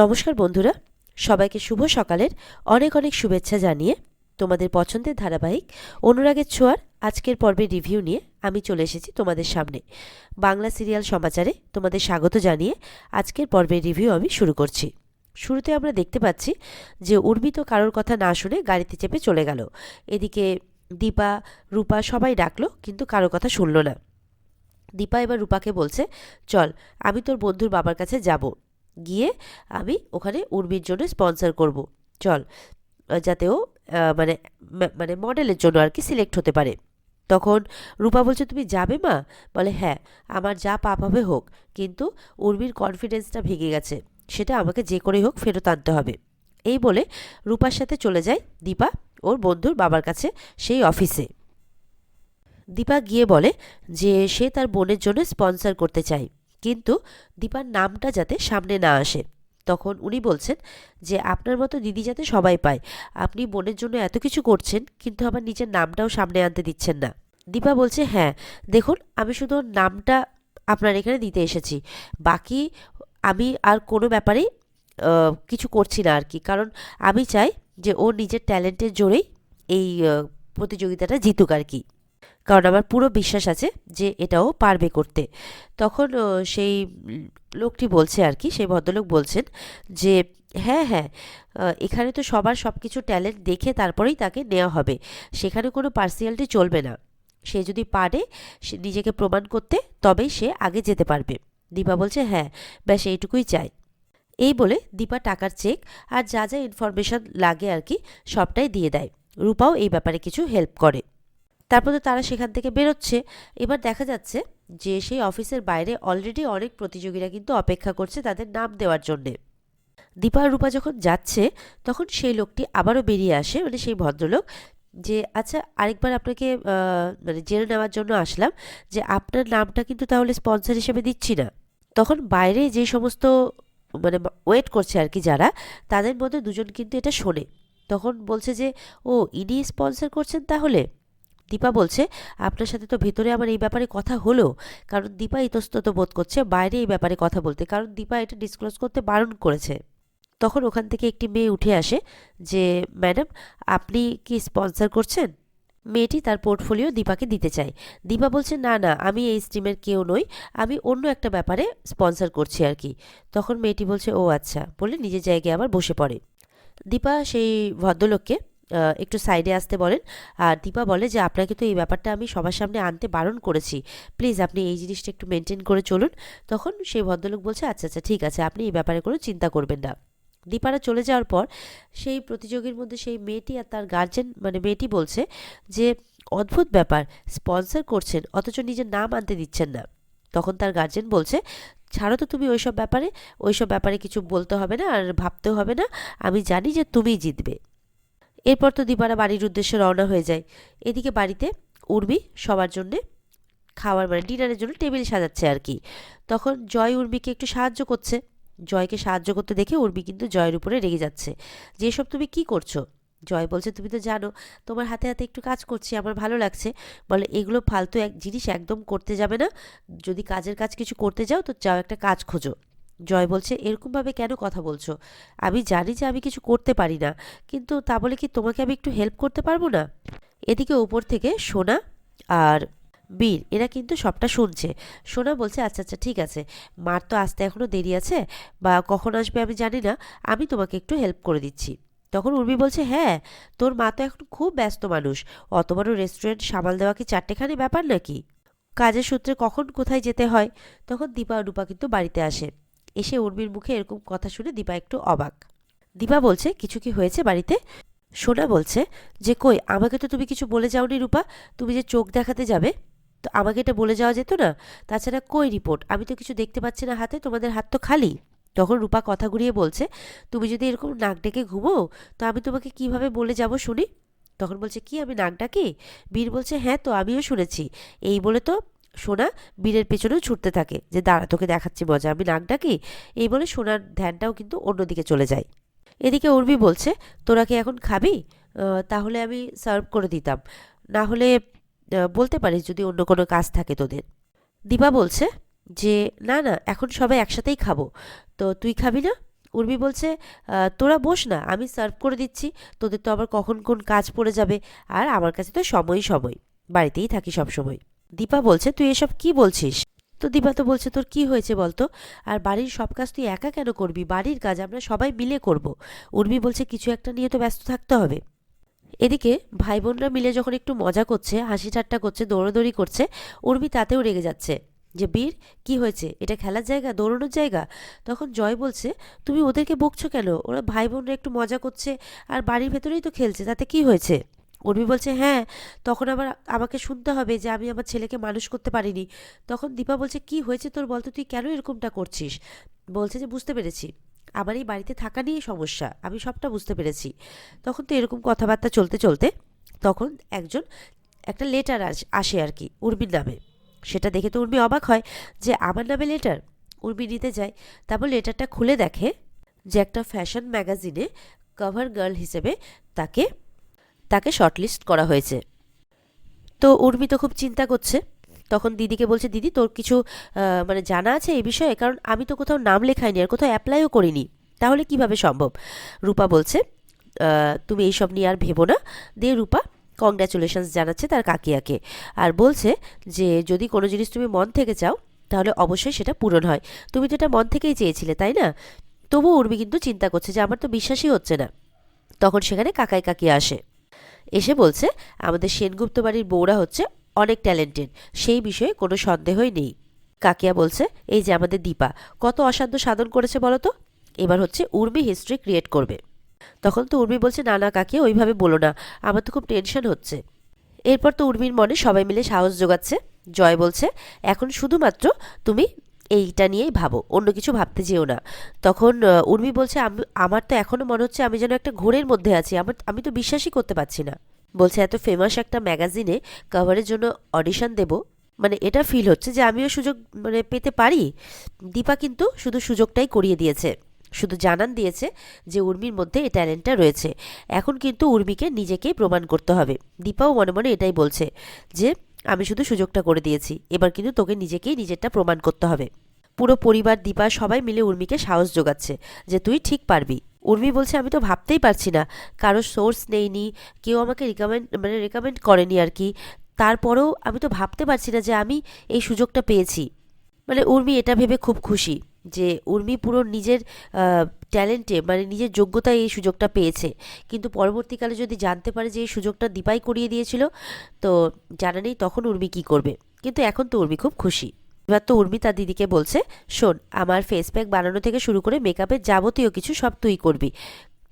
নমস্কার বন্ধুরা, সবাইকে শুভ সকালের অনেক অনেক শুভেচ্ছা জানিয়ে তোমাদের পছন্দের ধারাবাহিক অনুরাগের ছোঁয়ার আজকের পর্বের রিভিউ নিয়ে আমি চলে এসেছি তোমাদের সামনে। বাংলা সিরিয়াল সমাচারে তোমাদের স্বাগত জানিয়ে আজকের পর্বের রিভিউ আমি শুরু করছি। শুরুতে আমরা দেখতে পাচ্ছি যে উর্মিত কারোর কথা না শুনে গাড়িতে চেপে চলে গেল। এদিকে দীপা, রূপা সবাই ডাকলো, কিন্তু কারও কথা শুনলো না। দীপা এবার রূপাকে বলছে, চল, আমি তোর বন্ধুর বাবার কাছে যাব। গিয়ে আমি ওখানে উর্মির জন্য স্পন্সার করব। চল, যাতে ও মানে মানে মডেলের জন্য আর কি সিলেক্ট হতে পারে। তখন রূপা বলছে, তুমি যাবে মা? বলে হ্যাঁ আমার যা পাপ হবে হোক, কিন্তু উর্মির কনফিডেন্সটা ভেঙে গেছে। সেটা আমাকে যে করেই হোক ফেরত আনতে হবে। এই বলে রূপার সাথে চলে যায় দীপা, ওর বন্ধুর বাবার কাছে সেই অফিসে দীপা গিয়ে বলে যে, সে তার বোনের জন্য স্পন্সর করতে চায়। কিন্তু দীপার নামটা যাতে সামনে না আসে। তখন উনি বলছেন যে আপনার মতো দিদি যাতে সবাই পায়। আপনি বোনের জন্য এত কিছু করছেন কিন্তু আবার নিজের নামটাও সামনে আনতে দিচ্ছেন না। দীপা বলছে হ্যাঁ দেখুন আমি শুধু নামটা আপনার এখানে দিতে এসেছি। বাকি আমি আর কোনো ব্যাপারেই আহ, কিছু করছি না আর কি। কারণ আমি চাই যে ও নিজের ট্যালেন্টের জোরেই এই প্রতিযোগিতাটা জিতুক আর কি। কারণ আমার পুরো বিশ্বাস আছে যে এটাও পারবে করতে। তখন সেই লোকটি বলছে আর কি, সেই ভদ্রলোক বলছেন যে হ্যাঁ হ্যাঁ এখানে তো সবার সব কিছু ট্যালেন্ট দেখে তারপরেই তাকে নেওয়া হবে। সেখানে কোনো পার্সিয়ালিটি চলবে না। সে যদি পারে, সে নিজেকে প্রমাণ করতে, তবেই সে আগে যেতে পারবে। দীপা বলছে হ্যাঁ ব্যাস এইটুকুই চাই। এই বলে দীপা টাকার চেক আর যা যা ইনফরমেশন লাগে আর কি, সবটাই দিয়ে দেয়। রূপাও এই ব্যাপারে কিছু হেল্প করে। তারপর তো তারা সেখান থেকে বেরোচ্ছে। এবার দেখা যাচ্ছে যে সেই অফিসের বাইরে অলরেডি অনেক প্রতিযোগীরা কিন্তু অপেক্ষা করছে তাদের নাম দেওয়ার জন্যে। দীপা রূপা যখন যাচ্ছে, তখন সেই লোকটি আবারও বেরিয়ে আসে মানে সেই ভদ্রলোক যে আচ্ছা আরেকবার আপনাকে মানে জেনে নেওয়ার জন্য আসলাম যে আপনার নামটা কিন্তু তাহলে স্পন্সর হিসেবে দিচ্ছি না। তখন বাইরে যে সমস্ত মানে ওয়েট করছে আর কি যারা, তাদের মধ্যে দুজন কিন্তু এটা শোনে। তখন বলছে যে, ও, ইনি স্পন্সর করছেন তাহলে? দীপা বলছে, আপনার সাথে তো ভেতরে আমার এই ব্যাপারে কথা হলো। কারণ দীপা ইতস্তত বোধ করছে বাইরে এই ব্যাপারে কথা বলতে। কারণ দীপা এটা ডিসক্লোজ করতে বারণ করেছে। তখন ওখান থেকে একটি মেয়ে উঠে আসে যে, ম্যাডাম, আপনি কি স্পন্সর করছেন? মেয়েটি তার পোর্টফোলিও দীপাকে দিতে চায়। দীপা বলছে, না না, আমি এই স্ট্রিমের কেউ নই, আমি অন্য একটা ব্যাপারে স্পন্সর করছি আর কি। তখন মেয়েটি বলছে, ও আচ্ছা। বলে নিজের জায়গায় আবার বসে পড়ে। দীপা সেই ভদ্রলোককে একটু সাইডে আসতে বলেন। আর দীপা বলে যে আপনাকে তো এই ব্যাপারটা আমি সবার সামনে আনতে বারণ করেছি। প্লিজ আপনি এই জিনিসটা একটু মেনটেন করে চলুন। তখন সেই ভদ্রলোক বলছে আচ্ছা আচ্ছা ঠিক আছে, আপনি এই ব্যাপারে কোনো চিন্তা করবেন না। দীপারা চলে যাওয়ার পর সেই প্রতিযোগীর মধ্যে সেই মেয়েটি আর তার গার্জেন মানে মেয়েটি বলছে যে, অদ্ভুত ব্যাপার স্পন্সর করছেন, অথচ নিজের নাম আনতে দিচ্ছেন না। তখন তার গার্জেন বলছে, ছাড়ো তো তুমি ওইসব ব্যাপারে ওইসব ব্যাপারে কিছু বলতে হবে না আর ভাবতেও হবে না। আমি জানি যে তুমিই জিতবে। এরপর তো দীপারা বাড়ির উদ্দেশ্যে রওনা হয়ে যায়। এদিকে বাড়িতে উর্মি সবার জন্যে খাওয়ার মানে ডিনারের জন্য টেবিল সাজাচ্ছে আর কি। তখন জয় উর্মিকে একটু সাহায্য করছে। জয়কে সাহায্য করতে দেখে উর্মি কিন্তু জয়ের উপরে রেগে যাচ্ছে। যে এসব তুমি কি করছ? জয় বলছে, তুমি তো জানো, তোমার হাতে হাতে একটু কাজ করছি, আমার ভালো লাগছে। বলে, এগুলো ফালতু এক জিনিস একদম করতে যাবে না। যদি কাজের কাজ কিছু করতে যাও, তো যাও একটা কাজ খোঁজো। জয় বলছে, এরকমভাবে কেন কথা বলছো? আমি জানি যে আমি কিছু করতে পারি না, কিন্তু তা বলে কি তোমাকে আমি একটু হেল্প করতে পারব না? এদিকে উপর থেকে সোনা আর বীর, এরা কিন্তু সবটা শুনছে। সোনা বলছে আচ্ছা আচ্ছা ঠিক আছে। মার তো আসতে এখনও দেরি আছে, বা কখন আসবে আমি জানি না, আমি তোমাকে একটু হেল্প করে দিচ্ছি। তখন উর্মি বলছে হ্যাঁ তোর মা তো এখন খুব ব্যস্ত মানুষ, অত বড় রেস্টুরেন্ট সামাল দেওয়া কি চারটেখানি ব্যাপার নাকি? কাজের সূত্রে কখন কোথায় যেতে হয়? তখন দীপা রূপা কিন্তু বাড়িতে আসে। এসে উর্মির মুখে এরকম কথা শুনে দীপা একটু অবাক। দীপা বলছে, কিছু কি হয়েছে বাড়িতে? সোনা বলছে, যে কই, আমাকে তো তুমি কিছু বলে যাওনি রূপা, তুমি যে চোখ দেখাতে যাবে, তো আমাকে এটা বলে যাওয়া যেত না। তাছাড়া কই রিপোর্ট? আমি তো কিছু দেখতে পাচ্ছি না হাতে, তোমাদের হাত তো খালি। তখন রূপা কথা ঘুরিয়ে বলছে, তুমি যদি এরকম নাক ডেকে ঘুমো, তো আমি তোমাকে কীভাবে বলে যাব শুনি? তখন বলছে, কি, আমি নাক ডাকি? বীর বলছে হ্যাঁ তো, আমিও শুনেছি। এই বলে তো সোনা বীরের পেছনেও ছুটতে থাকে যে, দাঁড়া, তোকে দেখাচ্ছি মজা, আমি নাক ডাকি? এই বলে সোনার ধ্যানটাও কিন্তু অন্যদিকে চলে যায়। এদিকে উর্মি বলছে, তোরা কি এখন খাবি? তাহলে আমি সার্ভ করে দিতাম। না হলে বলতে পারিস যদি অন্য কোনো কাজ থাকে তোদের। দীপা বলছে যে, না না, এখন সবাই একসাথেই খাব। তো তুই খাবি না? উর্মি বলছে তোরা বস না, আমি সার্ভ করে দিচ্ছি। তোদের তো আবার কখন কোন কাজ পড়ে যাবে। আর আমার কাছে তো সময়ই সময়। বাড়িতেই থাকি সব সময় দীপা বলছে, তুই এসব কি বলছিস? তো দীপা তো বলছে, তোর কি হয়েছে বলতো? আর বাড়ির সব কাজ তুই একা কেন করবি? বাড়ির কাজ আমরা সবাই মিলে করব। উর্মি বলছে, কিছু একটা নিয়ে তো ব্যস্ত থাকতে হবে। এদিকে ভাই বোনরা মিলে যখন একটু মজা করছে, হাসি ঠাট্টা করছে, দৌড়োদৌড়ি করছে, উর্মি তাতেও রেগে যাচ্ছে। যে, বীর, কি হয়েছে? এটা খেলার জায়গা? দৌড়ানোর জায়গা? তখন জয় বলছে, তুমি ওদেরকে বকছো কেন? ওরা ভাই বোনরা একটু মজা করছে, আর বাড়ির ভেতরেই তো খেলছে, তাতে কি হয়েছে? উর্মি বলছে হ্যাঁ। তখন আবার আমাকে শুনতে হবে যে আমি আমার ছেলেকে মানুষ করতে পারিনি। তখন দীপা বলছে, কি হয়েছে তোর বলতো? তুই কেন এরকমটা করছিস? বলছে যে, বুঝতে পেরেছি। আমার এই বাড়িতে থাকা নিয়েই সমস্যা। আমি সবটা বুঝতে পেরেছি। তখন তো এরকম কথাবার্তা চলতে চলতে তখন একজন, একটা লেটার আসে আর কি, উর্মির নামে। সেটা দেখে তো উর্মি অবাক হয় যে, আমার নামে লেটার উর্মি নিতে যায়। তারপর লেটারটা খুলে দেখে যে, একটা ফ্যাশন ম্যাগাজিনে কভার গার্ল হিসেবে তাকে তাকে শর্টলিস্ট করা হয়েছে। তো উর্মি তো খুব চিন্তা করছে। তখন দিদিকে বলছে, দিদি, তোর কিছু মানে জানা আছে এই বিষয়ে? কারণ আমি তো কোথাও নাম লেখাইনি আর কোথাও অ্যাপ্লাইও করিনি। তাহলে কীভাবে সম্ভব? রূপা বলছে তুমি এইসব নিয়ে আর ভেবো না। দিয়ে রূপা কংগ্রাচুলেশনস জানাচ্ছে তার কাকিয়াকে। আর বলছে যে, যদি কোনো জিনিস তুমি মন থেকে চাও, তাহলে অবশ্যই সেটা পূরণ হয়। তুমি তো এটা মন থেকেই চেয়েছিলে, তাই না? তবুও উর্মি কিন্তু চিন্তা করছে যে, আমার তো বিশ্বাসই হচ্ছে না। তখন সেখানে কাকাই কাকিয়া আসে। এসে বলছে, আমাদের সেনগুপ্ত বাড়ির বউরা হচ্ছে অনেক ট্যালেন্টেড সেই বিষয়ে কোনো সন্দেহই নেই। কাকিয়া বলছে, এই যে আমাদের দীপা, কত অসাধ্য সাধন করেছে বলো তো? এবার হচ্ছে উর্মি হিস্ট্রি ক্রিয়েট করবে। তখন তো উর্মি বলছে, না না, কাকিয়া, ওইভাবে বলো না, আমার তো খুব টেনশন হচ্ছে। এরপর তো উর্মির মনে সবাই মিলে সাহস যোগাচ্ছে। জয় বলছে, এখন শুধুমাত্র তুমি এইটা নিয়েই ভাবো, অন্য কিছু ভাবতে যেও না। তখন উর্মি বলছে, আমি, আমার তো এখনও মনে হচ্ছে আমি যেন একটা ঘোরের মধ্যে আছি, আমার, আমি তো বিশ্বাসই করতে পারছি না। বলছে, এত ফেমাস একটা ম্যাগাজিনে কভারের জন্য অডিশন দেব। মানে এটা ফিল হচ্ছে যে আমিও সুযোগ মানে পেতে পারি। দীপা কিন্তু শুধু সুযোগটাই করিয়ে দিয়েছে, শুধু জানান দিয়েছে যে উর্মির মধ্যে এই ট্যালেন্টটা রয়েছে। এখন কিন্তু উর্মিকে নিজেকেই প্রমাণ করতে হবে। দীপাও মনে মনে এটাই বলছে যে আমি শুধু সুযোগটা করে দিয়েছি। এবার কিন্তু তোকে নিজেকেই নিজেরটা প্রমাণ করতে হবে। পুরো পরিবার, দীপা সবাই মিলে উর্মিকে সাহস যোগাচ্ছে যে তুই ঠিক পারবি। উর্মি বলছে, আমি তো ভাবতেই পারছি না। কারও সোর্স নেইনি, কেউ আমাকে রিকমেন্ড মানে রেকমেন্ড করেনি আর কি। তারপরেও আমি তো ভাবতে পারছি না যে আমি এই সুযোগটা পেয়েছি। মানে উর্মি এটা ভেবে খুব খুশি। যে উর্মি পুরো নিজের ট্যালেন্টে মানে নিজের যোগ্যতায় এই সুযোগটা পেয়েছে। কিন্তু পরবর্তীকালে যদি জানতে পারে যে এই সুযোগটা দীপাই করিয়ে দিয়েছিল, তো জানা নেই তখন উর্মি কি করবে। কিন্তু এখন তো উর্মি খুব খুশি। এবার তো উর্মি তার দিদিকে বলছে, শোন, আমার ফেস প্যাক বানানো থেকে শুরু করে মেকআপের যাবতীয় কিছু সব তুই করবি।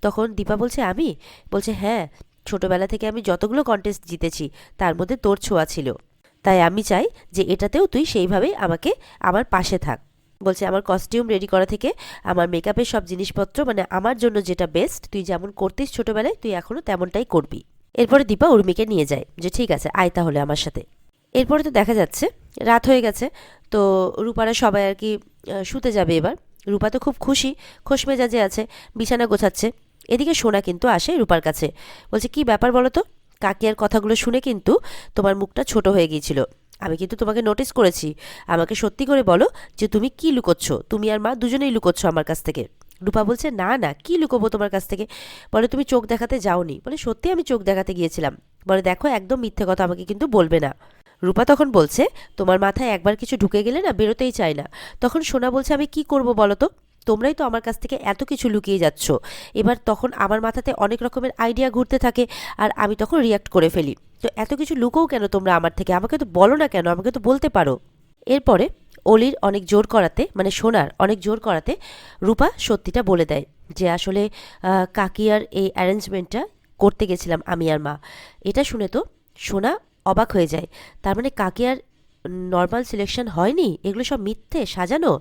তখন দীপা বলছে, আমি? বলছে হ্যাঁ ছোটবেলা থেকে আমি যতগুলো কন্টেস্ট জিতেছি, তার মধ্যে তোর ছোঁয়া ছিল। তাই আমি চাই যে এটাতেও তুই সেইভাবেই আমাকে আমার পাশে থাক। বলছে, আমার কস্টিউম রেডি করা থেকে আমার মেকআপের সব জিনিসপত্র মানে আমার জন্য যেটা বেস্ট তুই যেমন করতিস ছোটবেলায়, তুই এখনও তেমনটাই করবি। এরপরে দীপা উর্মিকে নিয়ে যায়, যে, ঠিক আছে, আয় তাহলে আমার সাথে। এরপরে তো দেখা যাচ্ছে, রাত হয়ে গেছে, তো রূপারা সবাই আর কি শুতে যাবে এবার। রূপা তো খুব খুশি, খোশ মেজাজে আছে, বিছানা গোছাচ্ছে। এদিকে সোনা কিন্তু আসে রূপার কাছে। বলছে, কি ব্যাপার বলো তো? কাকিয়ার কথাগুলো শুনে কিন্তু তোমার মুখটা ছোট হয়ে গিয়েছিল। আমি কিন্তু তোমাকে নোটিস করেছি। আমাকে সত্যি করে বলো যে তুমি কি লুকোচ্ছ? তুমি আর মা দুজনেই লুকোচ্ছ আমার কাছ থেকে। রূপা বলছে, না না, কি লুকোবো তোমার কাছ থেকে? বলে, তুমি চোখ দেখাতে যাওনি। বলে, সত্যি আমি চোখ দেখাতে গিয়েছিলাম। বলে, দেখো, একদম মিথ্যে কথা আমাকে কিন্তু বলবে না। রূপা তখন বলছে, তোমার মাথায় একবার কিছু ঢুকে গেলে না বেরোতেই চায় না। তখন সোনা বলছে, আমি কি করব বলো তো? তোমরাই তো আমার কাছ থেকে এত কিছু লুকিয়ে যাচ্ছ। এবার তখন আমার মাথাতে অনেক রকমের আইডিয়া ঘুরতে থাকে আর আমি তখন রিয়াক্ট করে ফেলি। তো এত কিছু লুকোও কেন তোমরা আমার থেকে? আমাকে তো বলো না কেন? আমাকে তো বলতে পারো। এরপরে অলির অনেক জোর করাতে মানে সোনার অনেক জোর করাতে রূপা সত্যিটা বলে দেয় যে আসলে কাকিয়ার এই অ্যারেঞ্জমেন্টটা করতে গেছিলাম আমি আর মা। এটা শুনে তো সোনা অবাক হয়ে যায়। তার মানে কাকিয়ার নর্মাল সিলেকশন হয়নি? এগুলো সব মিথ্যে? সাজানো?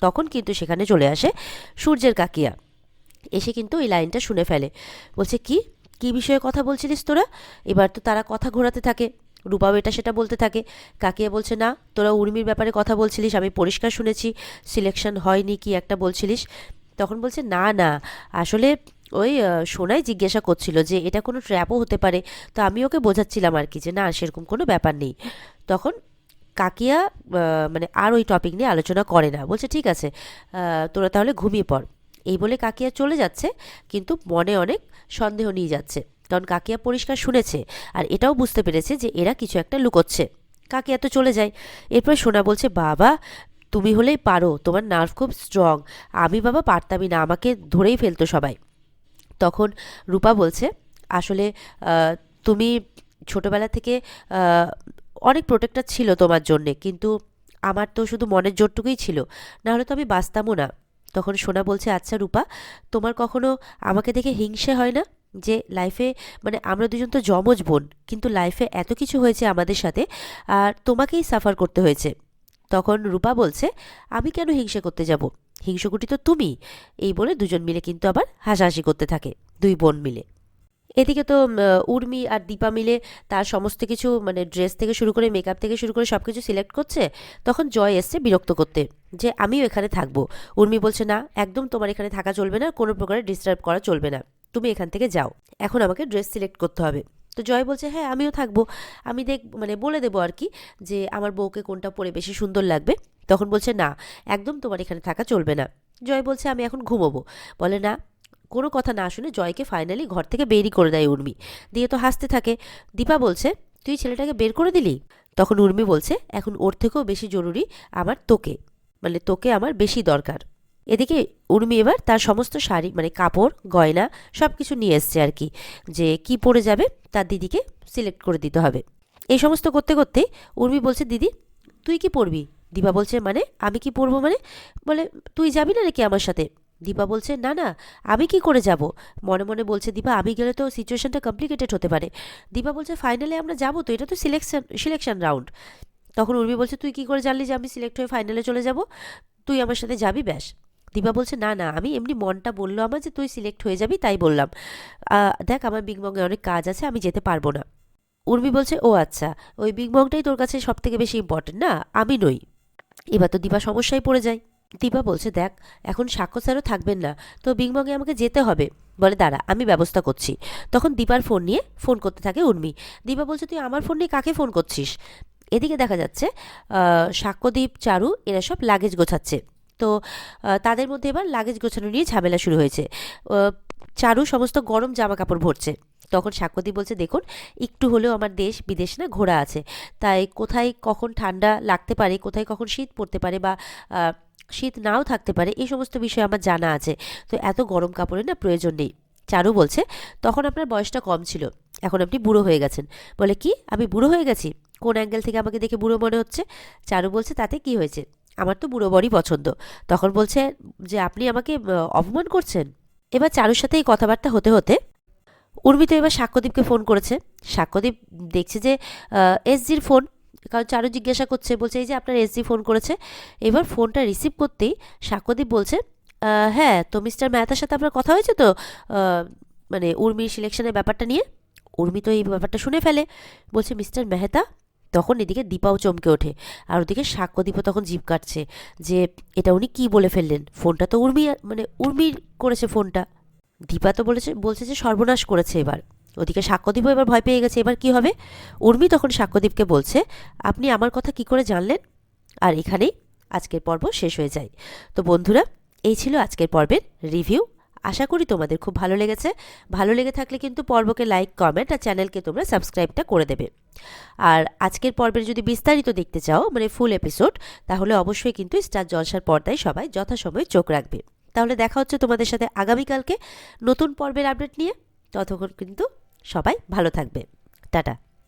তখন কিন্তু সেখানে চলে আসে সূর্যের কাকিয়া। এসে কিন্তু এই লাইনটা শুনে ফেলে। বলছে, কি? কি বিষয়ে কথা বলছিলিস তোরা? এবার তো তারা কথা ঘোরাতে থাকে। রূপাও এটা সেটা বলতে থাকে। কাকিয়া বলছে, না, তোরা উর্মির ব্যাপারে কথা বলছিলিস, আমি পরিষ্কার শুনেছি। সিলেকশন হয়নি, কি একটা বলছিলিস? তখন বলছে, না না, আসলে ওই সোনাই জিজ্ঞাসা করছিল যে এটা কোনো ট্র্যাপও হতে পারে। তো আমি ওকে বোঝাচ্ছিলাম আর কি যে, না, সেরকম কোনো ব্যাপার নেই। তখন কাকিয়া মানে আর ওই টপিক নিয়ে আলোচনা করে না। বলছে, ঠিক আছে তোরা তাহলে ঘুমিয়ে পড়। এই বলে কাকিয়া চলে যাচ্ছে, কিন্তু মনে অনেক সন্দেহ নিয়ে যাচ্ছে। কারণ কাকিয়া পরিষ্কার শুনেছে আর এটাও বুঝতে পেরেছে যে এরা কিছু একটা লুকোচ্ছে। কাকিয়া তো চলে যায়। এরপর সোনা বলছে, বাবা, তুমি হলেই পারো, তোমার নার্ভ খুব স্ট্রং আমি বাবা পারতামই না, আমাকে ধরেই ফেলতো সবাই। তখন রূপা বলছে, আসলে তুমি ছোটোবেলা থেকে অনেক প্রোটেক্টার ছিল তোমার জন্যে, কিন্তু আমার তো শুধু মনের জোরটুকুই ছিল। না হলে তো আমি বাঁচতামও না। তখন সোনা বলছে আচ্ছা রূপা, তোমার কখনো আমাকে দেখে হিংসে হয় না যে লাইফে মানে আমরা দুজন তো জমজ বোন, কিন্তু লাইফে এত কিছু হয়েছে আমাদের সাথে আর তোমাকেই সাফার করতে হয়েছে? তখন রূপা বলছে, আমি কেন হিংসে করতে যাব? হিংসুকুটি তো তুমি। এই বলে দুজন মিলে কিন্তু আবার হাসাহাসি করতে থাকে, দুই বোন মিলে। এদিকে তো উর্মি আর দীপা মিলে তার সমস্ত কিছু মানে ড্রেস থেকে শুরু করে মেকআপ থেকে শুরু করে সব কিছু সিলেক্ট করছে। তখন জয় এসছে বিরক্ত করতে যে, আমিও এখানে থাকব। উর্মি বলছে, না, একদম তোমার এখানে থাকা চলবে না, কোনো প্রকারে ডিস্টার্ব করা চলবে না। তুমি এখান থেকে যাও। এখন আমাকে ড্রেস সিলেক্ট করতে হবে। তো জয় বলছে হ্যাঁ আমিও থাকব। আমি দেখ মানে বলে দেবো আর কি যে, আমার বউকে কোনটা পরে বেশি সুন্দর লাগবে? তখন বলছে, না, একদম তোমার এখানে থাকা চলবে না। জয় বলছে, আমি এখন ঘুমোবো। বলে, না কোনো কথা না শুনে জয়কে ফাইনালি ঘর থেকে বেরই করে দেয় উর্মি। দিয়ে তো হাসতে থাকে। দীপা বলছে, তুই ছেলেটাকে বের করে দিলি? তখন উর্মি বলছে, এখন ওর থেকেও বেশি জরুরি আমার তোকে। মানে তোকে আমার বেশি দরকার। এদিকে উর্মি এবার তার সমস্ত শাড়ি মানে কাপড়, গয়না সব কিছু নিয়ে এসছে আর কি। যে কি পরে যাবে তার দিদিকে সিলেক্ট করে দিতে হবে। এই সমস্ত করতে করতে উর্মি বলছে, দিদি, তুই কি পরবি? দীপা বলছে মানে আমি কি পরবো মানে? বলে, তুই যাবি না নাকি আমার সাথে? দীপা বলছে, না না, আমি কি করে যাব? মনে মনে বলছে, দীপা, আমি গেলে তো সিচুয়েশনটা কমপ্লিকেটেড হতে পারে। দীপা বলছে ফাইনালে আমরা যাব তো, এটা তো সিলেকশন সিলেকশন রাউন্ড তখন উর্মি বলছে, তুই কি করে জানলি যে আমি সিলেক্ট হয়ে ফাইনালে চলে যাব? তুই আমার সাথে যাবি, ব্যাস। দীপা বলছে, না না, আমি এমনি মনটা বলল আমার যে তুই সিলেক্ট হয়ে যাবি, তাই বললাম। দেখ, আমার বিংবঙ্গে অনেক কাজ আছে, আমি যেতে পারব না। উর্মি বলছে, ও আচ্ছা ওই বিংবংটাই তোর কাছে সব থেকে বেশি ইম্পর্টেন্ট না? আমি নই। এবার তো দীপা সমস্যায় পড়ে যায়। দীপা বলছে, দেখ, এখন সাক্ষ্য স্যারও থাকবেন না, তো বিংবঙ্গে আমাকে যেতে হবে। বলে, দাঁড়া, আমি ব্যবস্থা করছি। তখন দীপার ফোন নিয়ে ফোন করতে থাকে উর্মি। দীপা বলছে, তুই আমার ফোন নিয়ে কাকে ফোন করছিস? এদিকে দেখা যাচ্ছে সাক্ষ্যদীপ, চারু, এরা সব লাগেজ গোছাচ্ছে। তো তাদের মধ্যে এবার লাগেজ গোছানো নিয়ে ঝামেলা শুরু হয়েছে। চারু সমস্ত গরম জামা কাপড় ভরছে। তখন সাক্ষ্যদীপ বলছে, দেখুন, একটু হলেও আমার দেশ বিদেশ না ঘোরা আছে। তাই কোথায় কখন ঠান্ডা লাগতে পারে, কোথায় কখন শীত পড়তে পারে বা শীত নাও থাকতে পারে, এই সমস্ত বিষয় আমার জানা আছে। তো এত গরম কাপড়ের না প্রয়োজন নেই। চারু বলছে, তখন আপনার বয়সটা কম ছিল। এখন আপনি বুড়ো হয়ে গেছেন। বলে, কি? আমি বুড়ো হয়ে গেছি? কোন অ্যাঙ্গেল থেকে আমাকে দেখে বুড়ো মনে হচ্ছে? চারু বলছে, তাতে কি হয়েছে? আমার তো বুড়ো বরই পছন্দ। তখন বলছে, যে আপনি আমাকে অপমান করছেন? এবার চারুর সাথে এই কথাবার্তা হতে হতে উর্মিত এবার সাক্ষ্যদীপকে ফোন করেছে। সাক্ষ্যদীপ দেখছে যে এসজির ফোন কারণ চারু জিজ্ঞাসা করছে, বলছে, এই যে আপনার এসজি ফোন করেছে, এবার ফোনটা রিসিভ করতেই সাক্ষ্যদীপ বলছে হ্যাঁ তো মিস্টার মেহতার সাথে আপনার কথা হয়েছে তো? মানে উর্মির সিলেকশনের ব্যাপারটা নিয়ে? উর্মি তো এই ব্যাপারটা শুনে ফেলে। বলছে মিস্টার মেহতা? তখন এদিকে দীপাও চমকে ওঠে, আর ওদিকে সাক্ষ্যদীপও তখন জিভ কাটছে যে এটা উনি কি বলে ফেললেন? ফোনটা তো উর্মি মানে উর্মির করেছে ফোনটা দীপা তো বলেছে, বলছে যে সর্বনাশ করেছে এবার। ওদিকে সাক্ষ্যদীপও এবার ভয় পেয়ে গেছে। এবার কি হবে? উর্মি তখন সাক্ষ্যদীপকে বলছে, আপনি আমার কথা কি করে জানলেন? আর এখানেই আজকের পর্ব শেষ হয়ে যায়। তো বন্ধুরা, এই ছিল আজকের পর্বের রিভিউ। আশা করি তোমাদের খুব ভালো লেগেছে। ভালো লেগে থাকলে কিন্তু পর্বকে লাইক, কমেন্ট আর চ্যানেলকে তোমরা সাবস্ক্রাইবটা করে দেবে। আর আজকের পর্বের যদি বিস্তারিত দেখতে চাও মানে ফুল এপিসোড, তাহলে অবশ্যই কিন্তু স্টার জলসার পর্দায় সবাই যথাসময়ে চোখ রাখবে। তাহলে দেখা হচ্ছে তোমাদের সাথে আগামীকালকে নতুন পর্বের আপডেট নিয়ে। ততক্ষণ কিন্তু সবাই ভালো থাকবে। টাটা।